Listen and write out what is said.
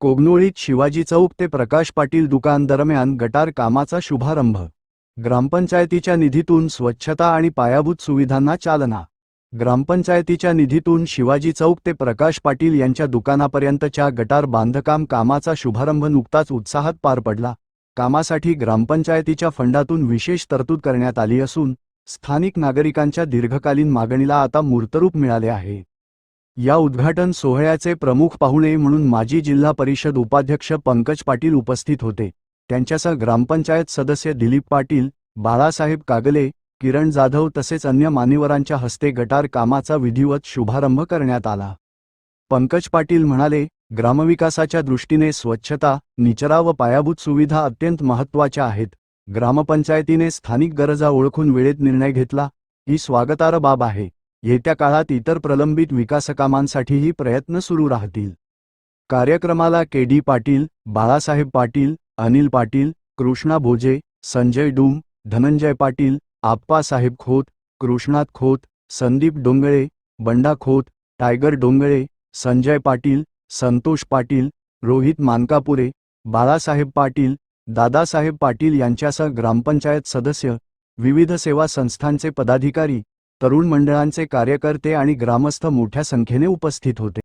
कोगनोळीत शिवाजी चौक ते प्रकाश पाटील दुकान दरम्यान गटार कामाचा शुभारंभ. ग्रामपंचायतीच्या निधीतून स्वच्छता आणि पायाभूत सुविधांना चालना. ग्रामपंचायतीच्या निधीतून शिवाजी चौक ते प्रकाश पाटील यांच्या दुकानापर्यंतच्या गटार बांधकाम कामाचा शुभारंभ नुकताच उत्साहात पार पडला. कामासाठी ग्रामपंचायतीच्या फंडातून विशेष तरतूद करण्यात आली असून स्थानिक नागरिकांच्या दीर्घकालीन मागणीला आता मूर्तरूप मिळाले आहे. या उद्घाटन सोहळ्याचे प्रमुख पाहुणे म्हणून माजी जिल्हा परिषद उपाध्यक्ष पंकज पाटील उपस्थित होते. त्यांच्यासह ग्रामपंचायत सदस्य दिलीप पाटील बाळासाहेब कागले किरण जाधव तसेच अन्य मान्यवरांच्या हस्ते गटार कामाचा विधिवत शुभारंभ करण्यात आला. पंकज पाटील म्हणाले ग्रामविकासाच्या दृष्टीने स्वच्छता निचरा व पायाभूत सुविधा अत्यंत महत्त्वाच्या आहेत. ग्रामपंचायतीने स्थानिक गरजा ओळखून वेळेत निर्णय घेतला. ही स्वागतार्ह बाब आहे. येत्या काळात इतर प्रलंबित विकासकामांसाठीही प्रयत्न सुरू राहतील. कार्यक्रमाला K D Patil Balasaheb Patil Anil Patil Krishna Bhoje Sanjay Dum Dhananjay Patil Appasaheb Khot Krishnat Khot Sandeep Dongale Banda Khot Tiger Dongale Sanjay Patil Santosh Patil Rohit Mankapure Balasaheb Patil Dadasaheb Patil यांच्यासह ग्रामपंचायत सदस्य विविध सेवा संस्थांचे पदाधिकारी तरुण मंडळांचे कार्यकर्ते आणि ग्रामस्थ मोठ्या संख्येने उपस्थित होते.